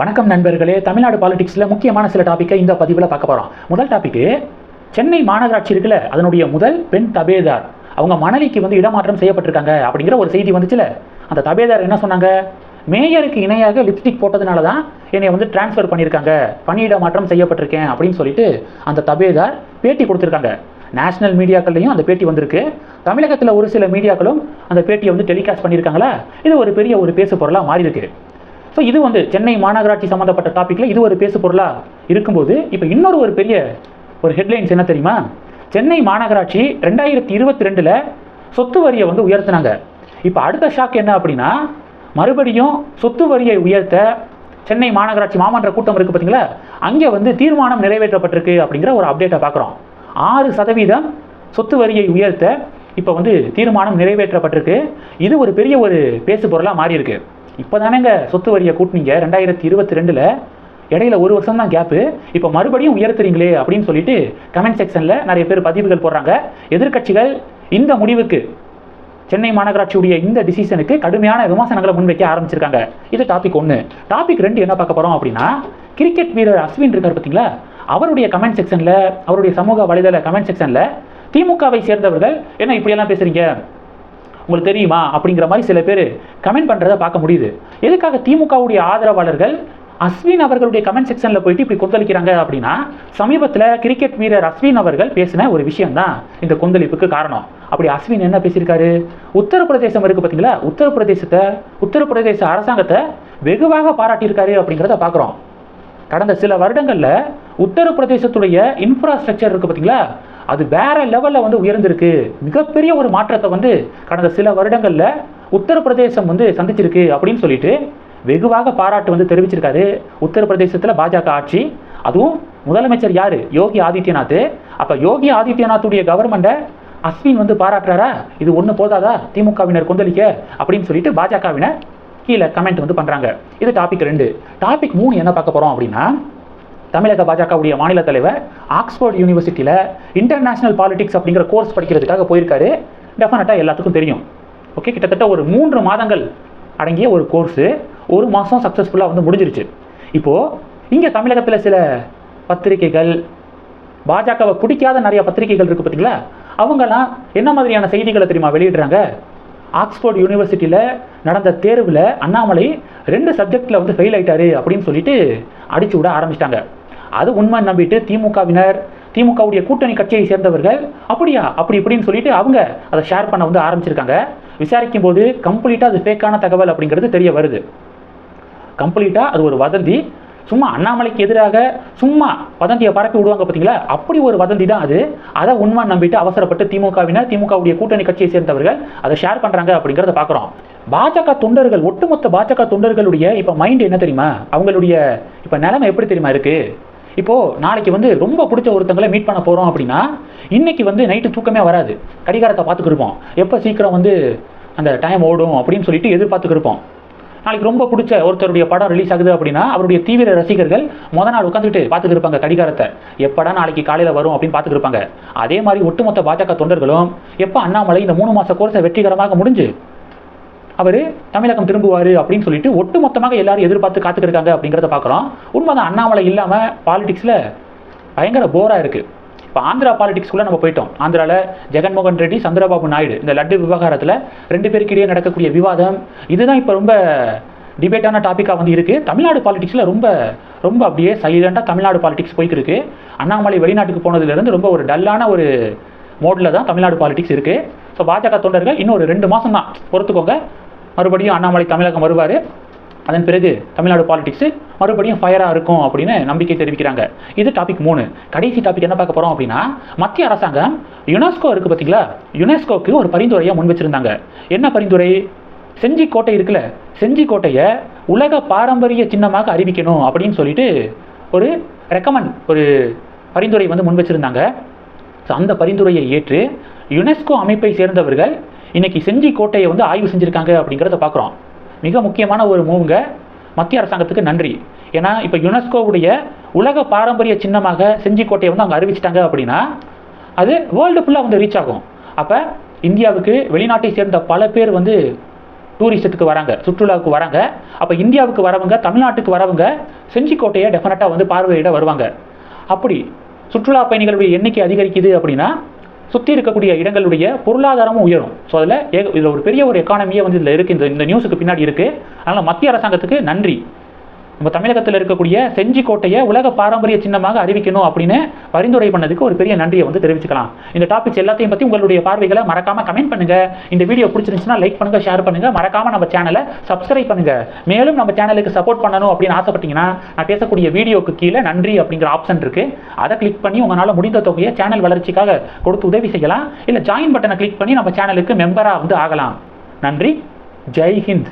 வணக்கம் நண்பர்களே. தமிழ்நாடு பாலிடிக்ஸில் முக்கியமான சில டாப்பிக்கை இந்த பதிவில் பார்க்க போகிறோம் முதல் டாப்பிக்கு சென்னை மாநகராட்சி இருக்குல்ல அதனுடைய முதல் பெண் தபேதார். அவங்க மணலிக்கு வந்து இடமாற்றம் செய்யப்பட்டிருக்காங்க அப்படிங்கிற ஒரு செய்தி வந்துச்சுல. அந்த தபேதார் என்ன சொன்னாங்க? மேயருக்கு இணையாக லிப்ஸ்டிக் போட்டதுனால தான் என்னை வந்து டிரான்ஸ்ஃபர் பண்ணியிருக்காங்க. பணியிட மாற்றம் செய்யப்பட்டிருக்கேன் அப்படின்னு சொல்லிட்டு அந்த தபேதார் பேட்டி கொடுத்துருக்காங்க. நேஷனல் மீடியாக்கள்லையும் அந்த பேட்டி வந்திருக்கு. தமிழகத்தில் ஒரு சில மீடியாக்களும் அந்த பேட்டியை வந்து டெலிகாஸ்ட் பண்ணியிருக்காங்களா? இது ஒரு பெரிய ஒரு பேசு பொருளாக மாறி இருக்கு ஸோ இது வந்து சென்னை மாநகராட்சி சம்மந்தப்பட்ட டாப்பிக்கில் இது ஒரு பேசு பொருளாக இருக்கும்போது இப்போ இன்னொரு ஒரு பெரிய ஒரு ஹெட்லைன்ஸ் என்ன தெரியுமா? சென்னை மாநகராட்சி ரெண்டாயிரத்தி இருபத்தி ரெண்டில் சொத்து வரியை வந்து உயர்த்தினாங்க. இப்போ அடுத்த ஷாக் என்ன அப்படின்னா மறுபடியும் சொத்து வரியை உயர்த்த சென்னை மாநகராட்சி மாமன்ற கூட்டம் இருக்குது பார்த்தீங்களா அங்கே வந்து தீர்மானம் நிறைவேற்றப்பட்டிருக்கு அப்படிங்கிற ஒரு அப்டேட்டை பார்க்குறோம் ஆறு சதவீதம் சொத்து வரியை உயர்த்த இப்போ வந்து தீர்மானம் நிறைவேற்றப்பட்டிருக்கு. இது ஒரு பெரிய ஒரு பேசு பொருளாக மாறியிருக்கு. இப்போ தானேங்க சொத்து வரியை கூட்டினீங்க. ரெண்டாயிரத்தி இருபத்தி ரெண்டில் இடையில ஒரு வருஷம் தான் கேப்பு இப்போ மறுபடியும் உயர்த்துறீங்களே அப்படின்னு சொல்லிட்டு கமெண்ட் செக்ஷனில் நிறைய பேர் பதிவுகள் போடுறாங்க. எதிர்க்கட்சிகள் இந்த முடிவுக்கு சென்னை மாநகராட்சியுடைய இந்த டிசிஷனுக்கு கடுமையான விமர்சனங்களை முன்வைக்க ஆரம்பிச்சிருக்காங்க. இது டாபிக் ஒன்று டாபிக் ரெண்டு என்ன பார்க்க போகிறோம் அப்படின்னா கிரிக்கெட் வீரர் அஸ்வின் இருக்கார் பார்த்தீங்களா? அவருடைய கமெண்ட் செக்ஷனில் அவருடைய சமூக வலைதள கமெண்ட் செக்ஷனில் திமுகவை சேர்ந்தவர்கள் என்ன இப்படியெல்லாம் பேசுகிறீங்க உங்களுக்கு தெரியுமா அப்படிங்கிற மாதிரி சில பேர் கமெண்ட் பண்ணுறதை பார்க்க முடியுது. எதுக்காக திமுகவுடைய ஆதரவாளர்கள் அஸ்வின் அவர்களுடைய கமெண்ட் செக்ஷனில் போயிட்டு இப்படி கொந்தளிக்கிறாங்க அப்படின்னா சமீபத்தில் கிரிக்கெட் வீரர் அஸ்வின் அவர்கள் பேசின ஒரு விஷயம் தான் இந்த கொந்தளிப்புக்கு காரணம். அப்படி அஸ்வின் என்ன பேசியிருக்காரு? உத்தரப்பிரதேசம் இருக்கு பார்த்தீங்களா உத்தரப்பிரதேசத்தை உத்தரப்பிரதேச அரசாங்கத்தை வெகுவாக பாராட்டியிருக்காரு அப்படிங்கிறத பார்க்குறோம். கடந்த சில வருடங்களில் உத்தரப்பிரதேசத்துடைய இன்ஃப்ராஸ்ட்ரக்சர் இருக்குது பார்த்தீங்களா அது வேற லெவலில் வந்து உயர்ந்திருக்கு. மிகப்பெரிய ஒரு மாற்றத்தை வந்து கடந்த சில வருடங்களில் உத்தரப்பிரதேசம் வந்து சந்திச்சிருக்கு அப்படின்னு சொல்லிட்டு வெகுவாக பாராட்டு வந்து தெரிவிச்சிருக்காரு உத்தரப்பிரதேசத்தில் பாஜக ஆட்சி. அதுவும் முதலமைச்சர் யார்? யோகி ஆதித்யநாத். அப்போ யோகி ஆதித்யநாத்துடைய கவர்மெண்ட்டை அஸ்வின் வந்து பாராட்டுறாரா? இது ஒன்று போதாதா? திமுகவினர் கொந்தளிக்க அப்படின்னு சொல்லிட்டு பாஜகவினர் கீழே கமெண்ட் வந்து பண்ணுறாங்க இது டாபிக் ரெண்டு. டாபிக் மூணு என்ன பார்க்க போகிறோம் அப்படின்னா தமிழக பாஜகவுடைய மாநில தலைவர் ஆக்ஸ்போர்ட் யூனிவர்சிட்டியில் இன்டர்நேஷனல் பாலிடிக்ஸ் அப்படிங்கிற கோர்ஸ் படிக்கிறதுக்காக போயிருக்காரு. டெஃபினட்டாக எல்லாத்துக்கும் தெரியும். ஓகே கிட்டத்தட்ட ஒரு மூன்று மாதங்கள் அடங்கிய ஒரு கோர்ஸு ஒரு மாதம் சக்ஸஸ்ஃபுல்லாக வந்து முடிஞ்சிருச்சு. இப்போது இங்கே தமிழகத்தில் சில பத்திரிகைகள் பாஜகவை பிடிக்காத நிறைய பத்திரிகைகள் இருக்குது பார்த்தீங்களா அவங்கெல்லாம் என்ன மாதிரியான செய்திகளை தெரியுமா வெளியிடுறாங்க? ஆக்ஸ்போர்ட் யூனிவர்சிட்டியில் நடந்த தேர்வில் அண்ணாமலை ரெண்டு சப்ஜெக்டில் வந்து ஃபெயில் ஆகிட்டாரு அப்படின்னு சொல்லிட்டு அடிச்சு விட ஆரம்பிச்சிட்டாங்க. அது உண்மை நம்பிட்டு திமுகவினர் திமுகவுடைய கூட்டணி கட்சியை சேர்ந்தவர்கள் அப்படியா அப்படி இப்படின்னு சொல்லிட்டு அவங்க அதை ஷேர் பண்ண வந்து ஆரம்பிச்சிருக்காங்க. விசாரிக்கும் போது கம்ப்ளீட்டாக அது ஃபேக்கான தகவல் அப்படிங்கிறது தெரிய வருது. கம்ப்ளீட்டாக அது ஒரு வதந்தி. சும்மா அண்ணாமலைக்கு எதிராக சும்மா வதந்தியை பரப்பி விடுவாங்க பார்த்தீங்களா? அப்படி ஒரு வதந்தி தான் அது. அதை உண்மை நம்பிட்டு அவசரப்பட்டு திமுகவினர் திமுகவுடைய கூட்டணி கட்சியை சேர்ந்தவர்கள் அதை ஷேர் பண்ணுறாங்க அப்படிங்கிறத பார்க்குறோம். பாஜக தொண்டர்கள் ஒட்டுமொத்த பாஜக தொண்டர்களுடைய இப்போ மைண்ட் என்ன தெரியுமா? அவங்களுடைய இப்போ நிலைமை எப்படி தெரியுமா இருக்குது இப்போ நாளைக்கு வந்து ரொம்ப பிடிச்ச ஒருத்தங்களை மீட் பண்ண போகிறோம் அப்படின்னா இன்னைக்கு வந்து நைட்டு தூக்கமே வராது. கடிகாரத்தை பார்த்துக்கிருப்போம் எப்போ சீக்கிரம் வந்து அந்த டைம் ஓடும் அப்படின்னு சொல்லிட்டு எதிர்பார்த்துக்கிருப்போம் நாளைக்கு ரொம்ப பிடிச்ச ஒருத்தருடைய படம் ரிலீஸ் ஆகுது அப்படின்னா அவருடைய தீவிர ரசிகர்கள் முத நாள் உட்காந்துட்டு பார்த்துக்கிருப்பாங்க கடிகாரத்தை. எப்படா நாளைக்கு காலையில் வரும் அப்படின்னு பார்த்துக்கிருப்பாங்க அதே மாதிரி ஒட்டுமொத்த பாஜக தொண்டர்களும் எப்போ அண்ணாமலை இந்த மூணு மாச கோர்ஸை வெற்றிகரமாக முடிஞ்சு அவர் தமிழகம் திரும்புவார் அப்படின்னு சொல்லிட்டு ஒட்டுமொத்தமாக எல்லாரும் எதிர்பார்த்து காத்துக்கிருக்காங்க அப்படிங்கிறத பார்க்குறோம். உண்மைதான் அண்ணாமலை இல்லாமல் பாலிடிக்ஸில் பயங்கர போராக இருக்குது இப்போ ஆந்திரா பாலிடிக்ஸ்குள்ளே நம்ம போயிட்டோம். ஆந்திராவில் ஜெகன்மோகன் ரெட்டி சந்திரபாபு நாயுடு இந்த லட்டு விவகாரத்தில் ரெண்டு பேருக்கிடையே நடக்கக்கூடிய விவாதம் இதுதான் இப்போ ரொம்ப டிபேட்டான டாப்பிக்காக வந்து இருக்குது தமிழ்நாடு பாலிடிக்ஸில் ரொம்ப ரொம்ப அப்படியே சைலண்ட்டாக தமிழ்நாடு பாலிடிக்ஸ் போய்க்கிருக்கு. அண்ணாமலை வெளிநாட்டுக்கு போனதுலேருந்து ரொம்ப ஒரு டல்லான ஒரு மோடில் தான் தமிழ்நாடு பாலிடிக்ஸ் இருக்குது ஸோ பாஜக தொண்டர்கள் இன்னும் ஒரு ரெண்டு மாதம் தான் பொறுத்துக்கோங்க. மறுபடியும் அண்ணாமலை தமிழகம் வருவார். அதன் பிறகு தமிழ்நாடு பாலிடிக்ஸு மறுபடியும் ஃபயராக இருக்கும் அப்படின்னு நம்பிக்கை தெரிவிக்கிறாங்க. இது டாபிக் மூணு. கடைசி டாபிக் என்ன பார்க்க போகிறோம் அப்படின்னா மத்திய அரசாங்கம் யுனெஸ்கோ இருக்குது பார்த்தீங்களா? யுனெஸ்கோக்கு ஒரு பரிந்துரையை முன் வச்சிருந்தாங்க. என்ன பரிந்துரை? செஞ்சி கோட்டை இருக்குல்ல செஞ்சி கோட்டையை உலக பாரம்பரிய சின்னமாக அறிவிக்கணும் அப்படின்னு சொல்லிட்டு ஒரு ரெக்கமெண்ட் ஒரு பரிந்துரை வந்து முன் வச்சிருந்தாங்க. ஸோ அந்த பரிந்துரையை ஏற்று யுனெஸ்கோ அமைப்பை சேர்ந்தவர்கள் இன்னைக்கு செஞ்சி கோட்டையை வந்து ஆய்வு செஞ்சுருக்காங்க அப்படிங்கிறத பார்க்குறோம். மிக முக்கியமான ஒரு மூவுங்க. மத்திய அரசாங்கத்துக்கு நன்றி. ஏன்னா இப்போ யுனெஸ்கோவுடைய உலக பாரம்பரிய சின்னமாக செஞ்சி கோட்டையை வந்து அவங்க அறிவிச்சிட்டாங்க அப்படின்னா அது வேர்ல்டு ஃபுல்லாக வந்து ரீச் ஆகும். அப்போ இந்தியாவுக்கு வெளிநாட்டை சேர்ந்த பல பேர் வந்து டூரிஸ்டத்துக்கு வராங்க சுற்றுலாவுக்கு வராங்க. அப்போ இந்தியாவுக்கு வரவங்க தமிழ்நாட்டுக்கு வரவங்க செஞ்சிக்கோட்டையை டெஃபினட்டாக வந்து பார்வையிட வருவாங்க. அப்படி சுற்றுலா பயணிகளுடைய எண்ணிக்கை அதிகரிக்குது அப்படின்னா சுற்றி இருக்கக்கூடிய இடங்களுடைய பொருளாதாரமும் உயரும். ஸோ அதில் ஏக இதில் ஒரு பெரிய ஒரு எக்கானமியே வந்து இதில் இருக்குது இந்த இந்த நியூஸுக்கு பின்னாடி இருக்குது அதனால் மத்திய அரசாங்கத்துக்கு நன்றி. நம்ம தமிழகத்தில் இருக்கக்கூடிய செஞ்சி கோட்டையை உலக பாரம்பரிய சின்னமாக அறிவிக்கணும் அப்படின்னு பரிந்துரை பண்ணதுக்கு ஒரு பெரிய நன்றியை வந்து தெரிவிச்சுக்கலாம். இந்த டாபிக்ஸ் எல்லாத்தையும் பற்றி உங்களுடைய பார்வைகளை மறக்காமல் கமெண்ட் பண்ணுங்கள் இந்த வீடியோ பிடிச்சிருந்துச்சுன்னா லைக் பண்ணுங்கள் ஷேர் பண்ணுங்கள் மறக்காமல் நம்ம சேனலை சப்ஸ்கிரைப் பண்ணுங்கள் மேலும் நம்ம சேனலுக்கு சப்போர்ட் பண்ணணும் அப்படின்னு ஆசைப்பட்டீங்கன்னா நான் பேசக்கூடிய வீடியோக்கு கீழே நன்றி அப்படிங்கிற ஆப்ஷன் இருக்குது அதை கிளிக் பண்ணி உங்களால் முடிந்த தொகையை சேனல் வளர்ச்சிக்காக கொடுத்து உதவி செய்யலாம். இல்லை ஜாயின் பட்டனை கிளிக் பண்ணி நம்ம சேனலுக்கு மெம்பராக வந்து ஆகலாம். நன்றி. ஜெய் ஹிந்த்.